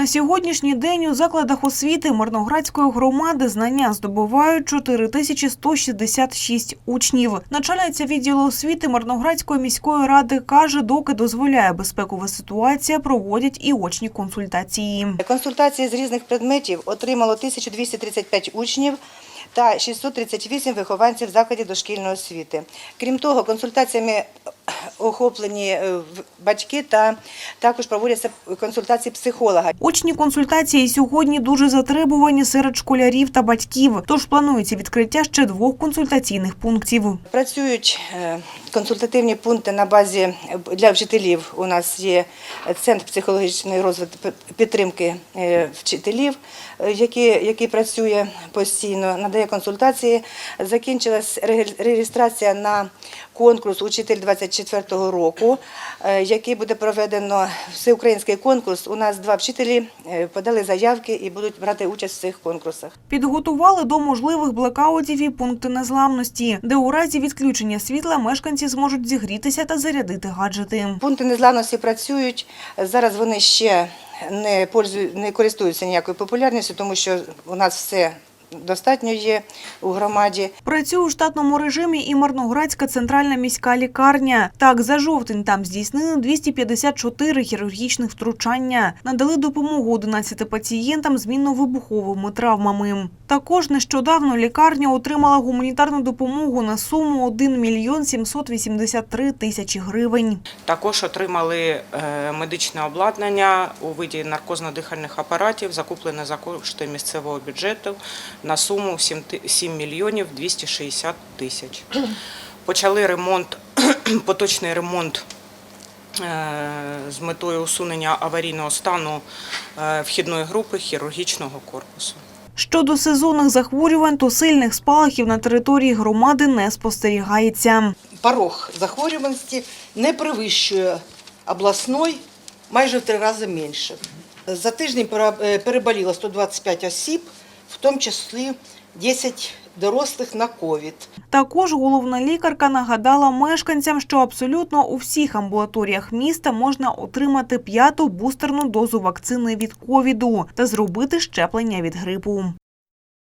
На сьогоднішній день у закладах освіти Мирноградської громади знання здобувають 4166 учнів. Начальниця відділу освіти Мирноградської міської ради каже, доки дозволяє безпекова ситуація, проводять і очні консультації. Консультації з різних предметів отримало 1235 учнів та 638 вихованців закладів дошкільної освіти. Крім того, консультаціями охоплені е, батьки та також проводяться консультації психолога. Очні консультації сьогодні дуже затребувані серед школярів та батьків. Тож планується відкриття ще двох консультаційних пунктів. Працюють е, консультативні пункти на базі для вчителів. У нас є центр психологічної розвитку підтримки е, вчителів, який, який працює постійно, надає консультації. Закінчилась реєстрація на конкурс Учитель 24-го року, е, який буде проведено всеукраїнський конкурс. У нас два вчителі е, подали заявки і будуть брати участь в цих конкурсах. Підготували до можливих блекаутів і пункти незламності, де у разі відключення світла мешканці зможуть зігрітися та зарядити гаджети. Пункти незламності працюють. Зараз вони ще не користуються ніякою популярністю, тому що у нас все достатньо є у громаді. Працює у штатному режимі і Марноградська центральна міська лікарня. Так, за жовтень там здійснили 254 хірургічних втручання. Надали допомогу 11 пацієнтам з мінно-вибуховими травмами. Також нещодавно лікарня отримала гуманітарну допомогу на суму 1 мільйон 783 тисячі гривень. Також отримали е, медичне обладнання у виді наркозно-дихальних апаратів, закуплене за кошти місцевого бюджету на суму 7 ти- 7 мільйонів 260 тисяч. Почали ремонт, поточний ремонт е, з метою усунення аварійного стану е, вхідної групи хірургічного корпусу. Щодо сезонних захворювань, то сильних спалахів на території громади не спостерігається. порог захворюваності не перевищує обласної майже в три рази менше. За тиждень е, переболіло 125 осіб, в тому числі 10 дорослих на ковід. Також головна лікарка нагадала мешканцям, що абсолютно у всіх амбулаторіях міста можна отримати п'яту бустерну дозу вакцини від ковіду та зробити щеплення від грипу.